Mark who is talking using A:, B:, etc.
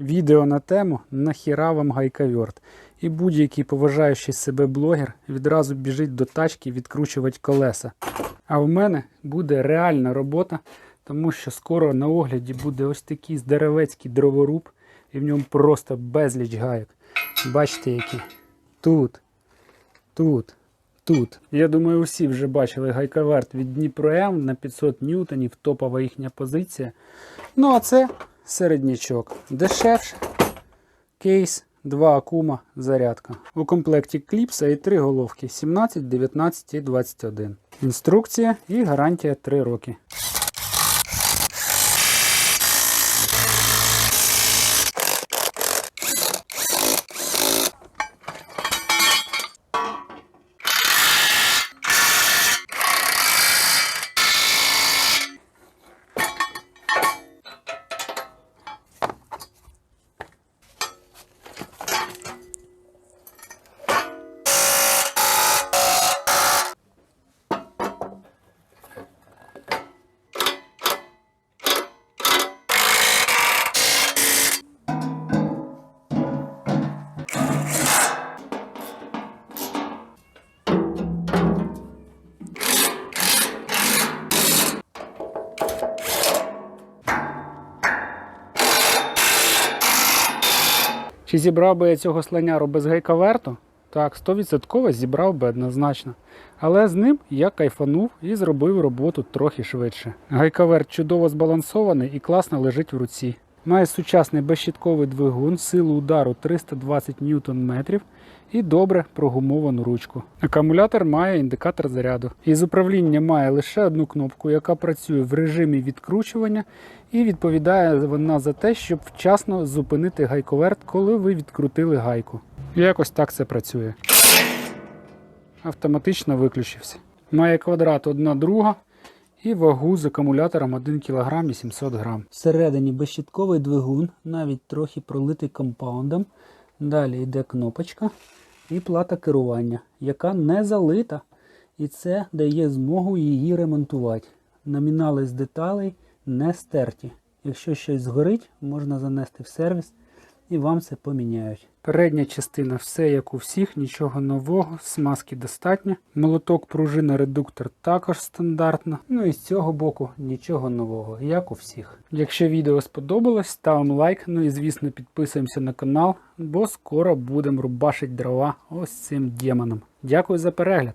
A: Відео на тему «Нахіра вам гайковерт?» І будь-який поважаючий себе блогер відразу біжить до тачки відкручувати колеса. А в мене буде реальна робота, тому що скоро на огляді буде ось такий здоровецький дроворуб, і в ньому просто безліч гайок. Бачите, які? Тут, тут, тут. Я думаю, усі вже бачили гайковерт від Дніпро М на 500 ньютонів, топова їхня позиція. Ну, а це середнячок. Дешевше. Кейс, 2 акума, зарядка. У комплекті кліпса і 3 головки 17, 19 і 21. Інструкція і гарантія 3 роки. Чи зібрав би я цього слоняру без гайковерту? Так, 100% зібрав би однозначно. Але з ним я кайфанув і зробив роботу трохи швидше. Гайковерт чудово збалансований і класно лежить в руці. Має сучасний безщітковий двигун, силу удару 320 Нм і добре прогумовану ручку. Акумулятор має індикатор заряду. Із управління має лише одну кнопку, яка працює в режимі відкручування, і відповідає вона за те, щоб вчасно зупинити гайковерт, коли ви відкрутили гайку. Якось так це працює. Автоматично виключився. Має квадрат 1 друга і вагу з акумулятором 1 кг і 700 г. Всередині безщітковий двигун, навіть трохи пролитий компаундом. Далі йде кнопочка і плата керування, яка не залита, і це дає змогу її ремонтувати. Номінали з деталей не стерті. Якщо щось згорить, можна занести в сервіс і вам це поміняють. Передня частина все як у всіх, нічого нового, смазки достатньо. Молоток, пружина, редуктор також стандартно. Ну і з цього боку нічого нового, як у всіх. Якщо відео сподобалось, ставимо лайк, ну і звісно підписуємося на канал, бо скоро будемо рубашить дрова ось цим демоном. Дякую за перегляд!